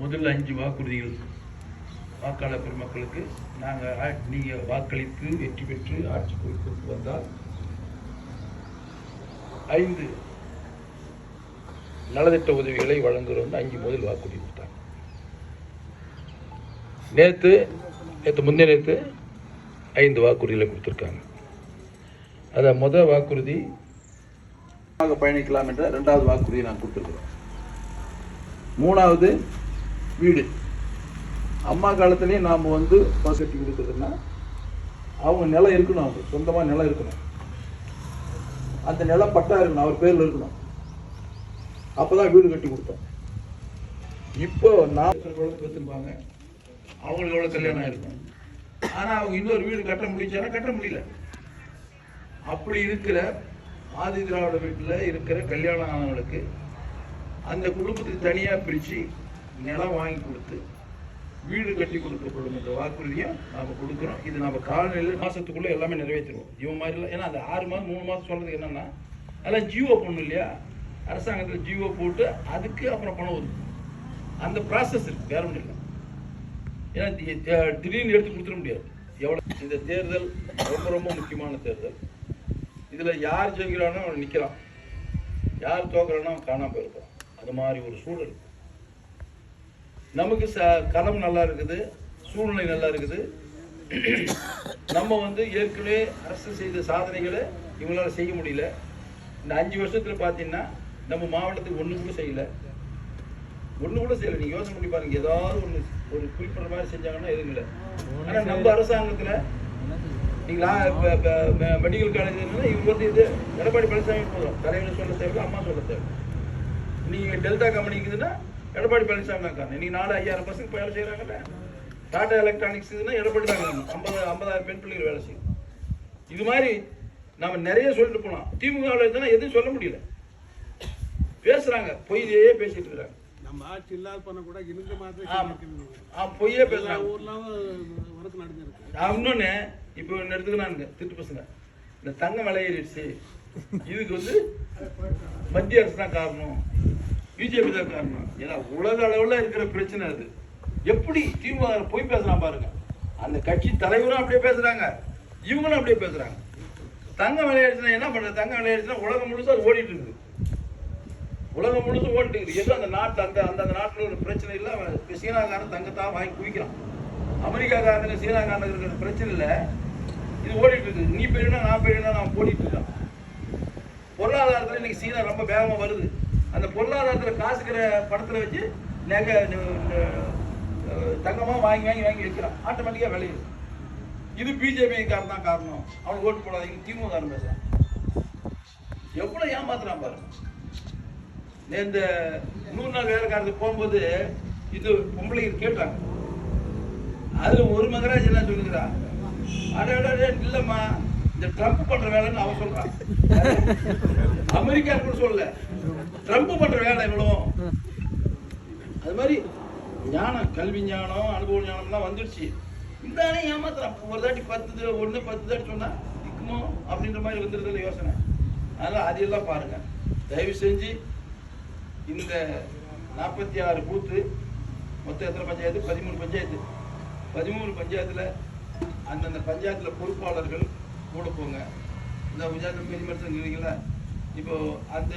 முதல் அஞ்சு வாக்குறுதிகள் வாக்காளர் பெருமக்களுக்கு. நாங்கள் நீங்கள் வாக்களித்து வெற்றி பெற்று ஆட்சி பொறுப்புக்கு வந்தால் ஐந்து நலத்திட்ட உதவிகளை வழங்குகிறோம்னு அஞ்சு முதல் வாக்குறுதி கொடுத்தாங்க. நேற்று நேற்று முந்தைய நேற்று ஐந்து வாக்குறுதிகளை கொடுத்துருக்காங்க. அதை முதல் வாக்குறுதி பயணிக்கலாம் என்ற ரெண்டாவது வாக்குறுதியை நான் கொடுத்துருக்குறோம் மூணாவது வீடு. அம்மா காலத்துலேயே நாம் வந்து பஸ் கொடுக்குறதுன்னா அவங்க நிலம் இருக்கணும் அவங்க சொந்தமாக நிலம் இருக்கணும். அந்த நிலம் பட்டா இருக்கணும் அவர் பேரில் இருக்கணும். அப்போ தான் வீடு கட்டி கொடுத்தோம். இப்போ நான் குழந்தை பெற்றுருப்பாங்க அவங்களுக்கு எவ்வளோ கல்யாணம் ஆயிருக்கும் ஆனால் அவங்க இன்னொரு வீடு கட்ட முடிச்சாலும் கட்ட முடியல. அப்படி இருக்கிற ஆதி திராவிட வீட்டில் இருக்கிற கல்யாணம் ஆனவங்களுக்கு அந்த குடும்பத்துக்கு தனியாக பிரித்து நிலம் வாங்கி கொடுத்து வீடு கட்டி கொடுக்கப்படும் என்ற வாக்குறுதியை நாம் கொடுக்குறோம். இது நம்ம காலநிலையில் மாதத்துக்குள்ளே எல்லாமே நிறைவேற்றிடுவோம். இவன் மாதிரிலாம் ஏன்னா அந்த ஆறு மாதம் மூணு மாதம் சொல்கிறதுக்கு என்னென்னா அதெல்லாம் ஜியோ பண்ணணும் இல்லையா? அரசாங்கத்தில் ஜியோ போட்டு அதுக்கு அப்புறம் பணம் ஒதுக்கும் அந்த ப்ராசஸ் இருக்குது வேற ஒன்றும் இல்லை. ஏன்னா தி- திடீர்னு எடுத்து கொடுத்துட முடியாது. எவ்வளோ இந்த தேர்தல் ரொம்ப ரொம்ப முக்கியமான தேர்தல். இதில் யார் ஜெயிக்கிறானோ அவன் நிற்கிறான் யார் தோக்குறானோ அவன் காணாமல் போயிருக்கான் அது மாதிரி ஒரு சூழல் நமக்கு ச களம் நல்லா இருக்குது சூழ்நிலை நல்லா இருக்குது. நம்ம வந்து ஏற்கனவே அரசு செய்த சாதனைகளை இவங்களால செய்ய முடியல. இந்த அஞ்சு வருஷத்துல பார்த்தீங்கன்னா நம்ம மாவட்டத்துக்கு ஒன்று கூட செய்யல. ஒன்று கூட செய்யல. நீங்க யோசனை பண்ணி பாருங்க. ஏதாவது ஒன்று ஒரு குறிப்பிட்ட மாதிரி செஞ்சாங்கன்னா எதுவும் இல்லை. ஆனா நம்ம அரசாங்கத்துல நீங்களா மெடிக்கல் காலேஜ் இவங்க வந்து இது எடப்பாடி பழனிசாமி போதும். தலைவர் சொல்ல தேவை அம்மா சொல்ல தேவை. நீங்க டெல்டா கம்பெனிக்குதுன்னா எடப்பாடி பழனிசாமி தான் காரணம் இன்னைக்கு நாலு ஐயாயிரம் பசங்க வேலை செய்யறாங்கல்ல டாடா எலக்ட்ரானிக்ஸ் இதுன்னா எடப்பாடி தான் காரணம் ஐம்பது ஐம்பதாயிரம் பெண் பிள்ளைகள் வேலை செய்யும் இது மாதிரி நம்ம நிறைய சொல்லிட்டு போலாம். திமுக இருந்தா எதுவும் சொல்ல முடியல. பேசுறாங்க. பொய்யே பேசிட்டு இருக்காங்க. நம்ம ஆட்சி இல்லாத பண்ண கூட இருந்த மாதிரி பொய்யே பேசுறாங்க. ஊர்லாம் வழக்கு நடந்திருக்கு. நான் இன்னொன்னு இப்போ ஒன்று எடுத்துக்கிறானுங்க திட்டு பசங்க. இந்த தங்கம் விலையேறிடுச்சு இதுக்கு வந்து மத்திய அரசு தான் காரணம். பிஜேபி தான் காரணம். ஏன்னா உலக அளவில் இருக்கிற பிரச்சனை அது. எப்படி திமுக போய் பேசுகிறான் பாருங்க. அந்த கட்சி தலைவரும் அப்படியே பேசுகிறாங்க இவங்களும் அப்படியே பேசுகிறாங்க தங்கம் விளையாடுச்சுன்னா என்ன பண்ணுறது தங்க விளையாடுச்சுன்னா உலகம் முழுசும் அது ஓடிட்டு இருக்குது. உலகம் முழுசும் ஓடிட்டு இருக்குது. எதுவும் அந்த நாட்டு அந்த அந்த அந்த நாட்டில் ஒரு பிரச்சனை இல்லை. சீனாக்காரன் தங்கத்தான் வாங்கி குவிக்கிறான். அமெரிக்காக்காரனுக்கு சீனாக்காரனுக்கு இருக்கிற பிரச்சனை இல்லை. இது ஓடிட்டு இருக்குது. நீ பெரியனா நான் பெரியனா நான் ஓடிட்டு இருக்கான். பொருளாதாரத்தில் இன்னைக்கு சீனா ரொம்ப வேகமாக வருது. அந்த பொருளாதாரத்தில் காசுக்கிற பணத்தில் வச்சு நகை தங்கமாக வாங்கி வாங்கி வாங்கி வைக்கிறான் ஆட்டோமேட்டிக்காக விளையுது. இது பிஜேபி தான் காரணம். அவன் ஓட்டு போடாதீங்க. திமுக காரணம் பேசுகிறான் எவ்வளோ ஏமாத்துறான் பாரு. இந்த நூறு நாள் வேலைக்காரத்துக்கு போகும்போது இது பொம்பளைங்க கேட்டாங்க. அதில் ஒரு மகராஜ் என்ன சொல்லுகிறா? அட இல்லைம்மா. இந்த ட்ரம்ப் பண்ணுற வேலைன்னு அவன் சொல்கிறான் அமெரிக்கா கூட சொல்லலை. ட்ரம்ப் பண்ற வேலை இவ்வளோ அது மாதிரி ஞானம் கல்வி ஞானம் அனுபவ ஞானம்லாம் வந்துடுச்சு இந்த ஏமாத்துறான். ஒரு தாட்டி பத்து தடவை ஒண்ணு பத்து தாட்டி சொன்னா திக்குமோ அப்படின்ற மாதிரி வந்துருதுல யோசனை. அதனால அதையெல்லாம் பாருங்க. தயவு செஞ்சு இந்த நாற்பத்தி ஆறு பூத்து மொத்தம் எத்தனை பஞ்சாயத்து? பதிமூணு பஞ்சாயத்து. பதிமூணு பஞ்சாயத்தில் அந்தந்த பஞ்சாயத்தில் பொறுப்பாளர்கள் கூட போங்க. இந்த பஞ்சாயத்தில் பெரிய மனுஷன் இருக்கீங்களா இப்போ அந்த